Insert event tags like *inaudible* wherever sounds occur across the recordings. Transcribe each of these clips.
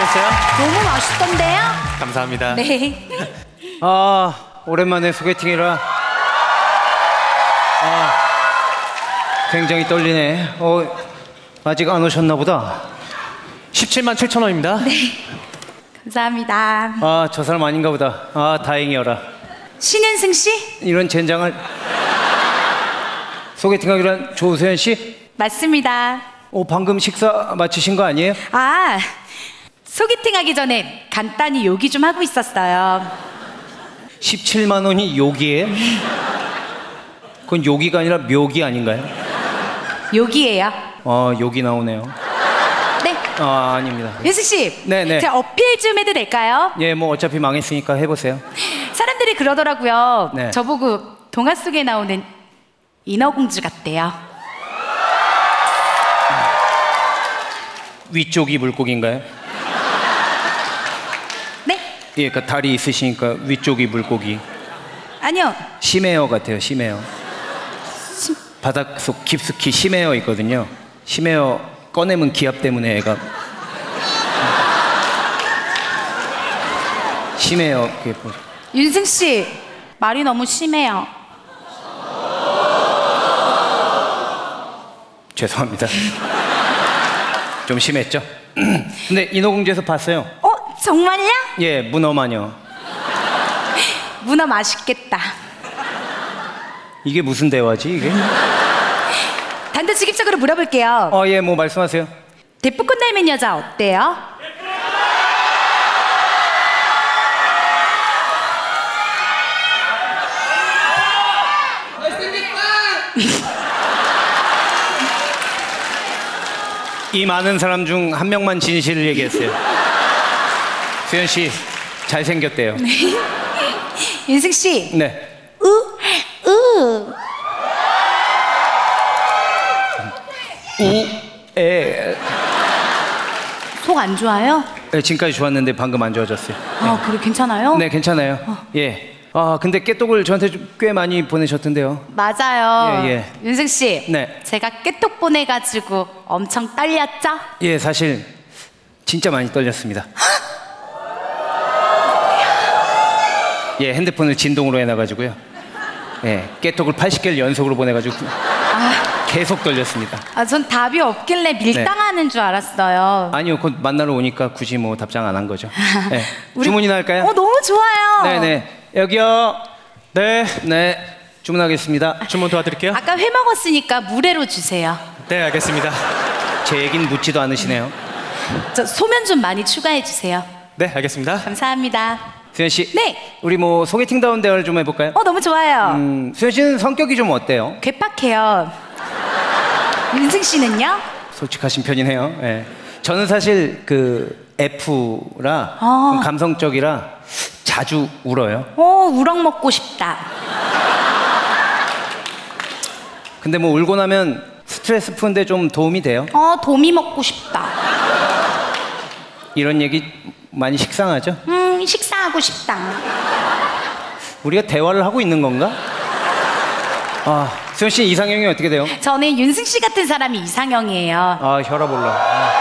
드셨어요? 너무 맛있던데요? 감사합니다. 네. *laughs* 아 오랜만에 소개팅이라 아 굉장히 떨리네. 어 아직 안 오셨나 보다. 17만 7천 원입니다. 감사합니다. 아 저 사람 아닌가 보다. 아 다행이여라. 신현승 씨? 이런 젠장을 소개팅하기로 한 조세현 씨? 맞습니다. 어 방금 식사 마치신 거 아니에요? 아, 소개팅 하기 전에 간단히 요기 좀 하고 있었어요. 17만 원이 요기에? 그건 요기가 아니라 묘기 아닌가요? 요기예요. 아 요기 나오네요. 네. 아 아닙니다. 윤승 씨. 네, 네. 제가 어필 좀 해도 될까요? 예 뭐 어차피 망했으니까 해보세요. 사람들이 그러더라고요. 네. 저보고 동화 속에 나오는 인어공주 같대요. 위쪽이 물고기인가요? 네? 예, 그러니까 다리 있으시니까 위쪽이 물고기. 아니요. 심해어 같아요, 심해어. 바닷속 깊숙이 심해어 있거든요. 심해어 꺼내면 기압 때문에 애가 심해어 그게 뭐 윤승 씨 말이 너무 심해요. 죄송합니다. 좀 심했죠? *clears throat* 근데 인어공주에서 봤어요. 어 정말요? 예, 문어 마녀. 문어 맛있겠다. 이게 무슨 대화지 이게? 단도직입적으로 물어볼게요. 어, 예, 뭐 말씀하세요. 대포콘 닮은 여자 어때요? 이 많은 사람 중 한 명만 진실을 얘기했어요. 수현 씨 잘생겼대요. 윤승 씨. 네. 으, 으. 우, 에, 속 안 좋아요? 에, 지금까지 좋았는데 방금 안 좋아졌어요. 아, 그래 괜찮아요? 네, 괜찮아요. 예. 아, 근데 깨똑을 저한테 좀꽤 많이 보내셨던데요. 맞아요. 예, 예. 윤승 씨. 네. 제가 깨톡 보내 가지고 엄청 떨렸죠? 예, 사실 진짜 많이 떨렸습니다. 예, 핸드폰을 진동으로 해놔가지고요. 예, 깨톡을 80개를 연속으로 보내가지고 계속 떨렸습니다. 아, 전 답이 없길래 밀당하는 줄 알았어요. 아니요, 곧 만나러 오니까 굳이 뭐 답장 안 한 거죠. 예. *laughs* 주문이나 할까요? 어, 너무 좋아요. 네네. 여기요. 네, 네. 주문하겠습니다. 주문 도와드릴게요. 아까 회 먹었으니까 물회로 주세요. 네, 알겠습니다. 제 얘긴 묻지도 않으시네요. 저 소면 좀 많이 추가해 주세요. 네, 알겠습니다. 감사합니다. 수현 씨. 네. 우리 뭐 소개팅 다운 대화를 좀 해볼까요? 어, 너무 좋아요. 음, 수현 씨는 성격이 좀 어때요? 괴팍해요. 윤승 씨는요? 솔직하신 편이네요. 예. 저는 사실 그 F라 아. 좀 감성적이라 자주 울어요. 어, 우럭 먹고 싶다. 근데 뭐 울고 나면 스트레스 푸는데 좀 도움이 돼요. 어, 도미 먹고 싶다. 이런 얘기 많이 식상하죠? 음, 식사하고 싶다. 우리가 대화를 하고 있는 건가? 아, 수현 씨 이상형이 어떻게 돼요? 저는 윤승 씨 같은 사람이 이상형이에요. 아, 혈압 올라.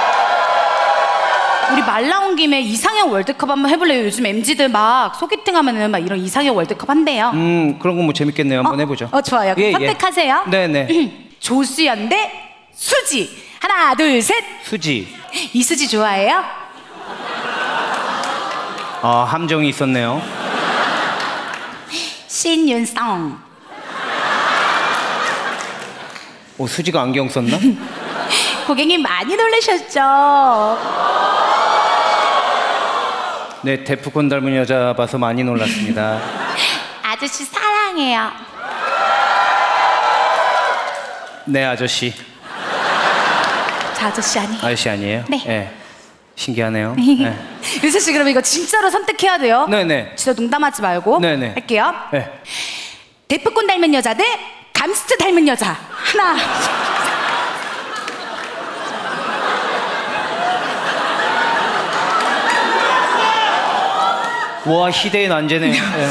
우리 말 나온 김에 이상형 월드컵 한번 해볼래요? 요즘 MZ들 막 소개팅 하면은 막 이런 이상형 월드컵 한대요. 음, 그런 거 뭐 재밌겠네요. 한번 어? 해보죠. 어, 좋아요. 그럼 선택하세요. 네, 네. 조수연 대 수지. 하나, 둘, 셋. 수지. 이수지 좋아해요? 아, 함정이 있었네요. 신윤성. 오, 수지가 안경 썼나? *laughs* 고객님 많이 놀라셨죠? 네, 데프콘 닮은 여자 봐서 많이 놀랐습니다. *laughs* 아저씨 사랑해요. 네, 아저씨. 저 아저씨 아니에요. 아저씨 아니에요? 네. 예. 신기하네요. *laughs* 네. 윤수 씨 그럼 이거 진짜로 선택해야 돼요? 네네. 진짜 농담하지 말고. 네네. 할게요. 네. 데프콘 닮은 여자 대 감스트 닮은 여자. 하나. 와, 희대의 난제네요. 예.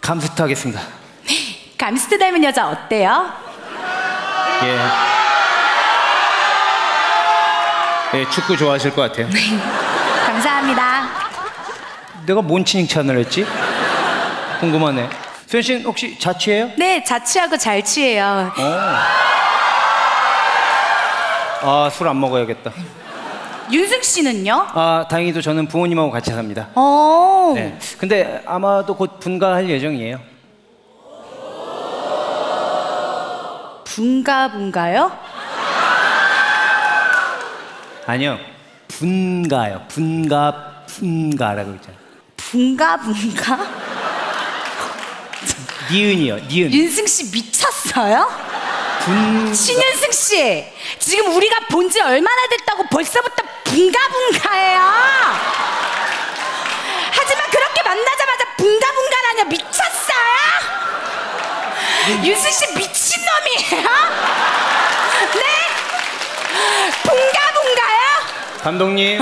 감스트 하겠습니다. 감스트 닮은 여자 어때요? 예. 예, 축구 좋아하실 것 같아요. 감사합니다. 내가 뭔 칭찬을 했지? 궁금하네. 수현 씨는 혹시 자취해요? 네, 자취하고 잘 취해요. 아, 술 안 먹어야겠다. 윤승 씨는요? 아, 다행히도 저는 부모님하고 같이 삽니다. 어. 네. 근데 아마도 곧 분가할 예정이에요. 분가 분가요? 아니요. 분가요. 분가, 분가라고 있잖아요. 분가 분가? 니은이요. 니은. 윤승 씨 미쳤어요? 분. 신윤승 씨, 지금 우리가 본 지 얼마나 됐다고 벌써부터 분가 분가해요? 하지만 그렇게 만나자마자 분가 분가라뇨 미쳤어요? 윤승 씨 미친놈이에요? 네? 분가분가요? 감독님.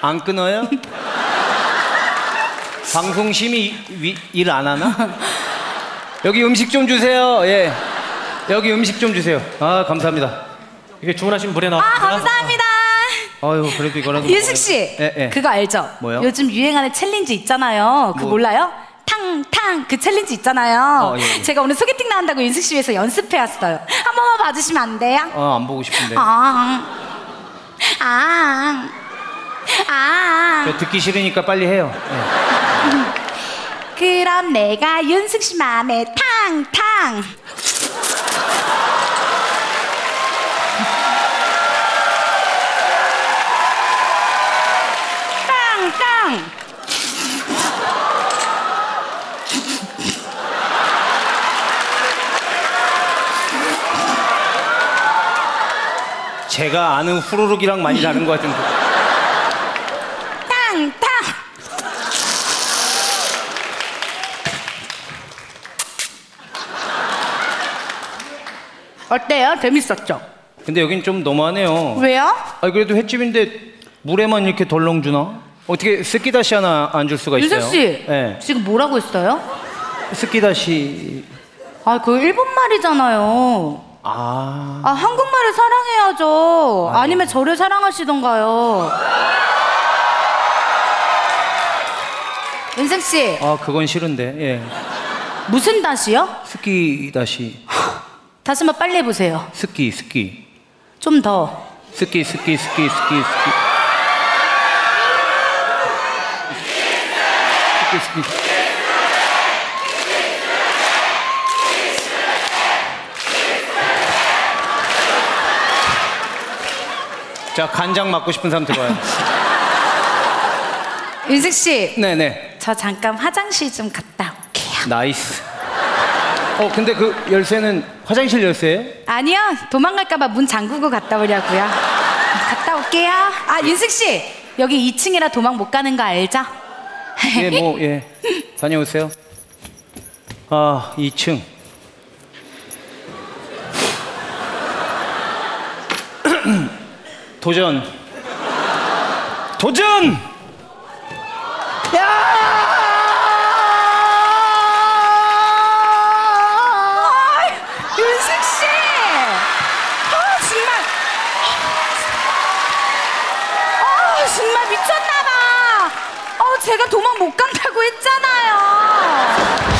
안 끊어요? 방송심이 일 안 하나? 여기 음식 좀 주세요. 예. 여기 음식 좀 주세요. 아, 감사합니다. 이게 주문하신 물에 아 나왔습니다. 감사합니다. 아유, 그래도 이거라도. 윤승 씨, 예, 예. 그거 알죠? 뭐요? 요즘 유행하는 챌린지 있잖아요. 그거 뭐? 몰라요? 탕탕 그 챌린지 있잖아요. 어, 예, 예. 제가 오늘 소개팅 나온다고 윤승 씨 위해서 연습해 왔어요. 한 번만 봐주시면 안 돼요? 아, 안 보고 싶은데. 아, 아, 아. 저 듣기 싫으니까 빨리 해요. 예. 그럼 내가 윤승 씨 맘에 탕탕. 탕탕. 제가 아는 후루룩이랑 많이 다른 것 같은데. 탕탕. 어때요? 재밌었죠? 근데 여긴 좀 너무하네요. 왜요? 아 그래도 횟집인데 물에만 이렇게 덜렁 주나? 어떻게 스키다시 하나 안 줄 수가 있어요? 유석 씨, 네. 지금 뭐라고 했어요? 스키다시. 아, 그 일본 말이잖아요. 아. 아, 한국말을 사랑해야죠. 아니면 저를 사랑하시던가요. 윤승 씨, 아 그건 싫은데. 예. 무슨 다시요? 스키 다시. 다시 한번 빨리 해보세요. 스키 스키. 좀 더. 스키 스키 스키 스키 스키. 스키 스키. 자 간장 맞고 싶은 사람 들어와요. 윤승 씨, 네네. 저 잠깐 화장실 좀 갔다 올게요. 나이스. 어 근데 그 열쇠는 화장실 열쇠예요? 아니요, 도망갈까봐 문 잠그고 갔다 오려고요. 갔다 올게요. 아, 윤승 씨, 여기 2층이라 도망 못 가는 거 알죠? 예, 뭐, 예. 다녀오세요. 아, 2층. 도전. 도전! 아! 아. 어, 제가 도망 못 간다고 했잖아요.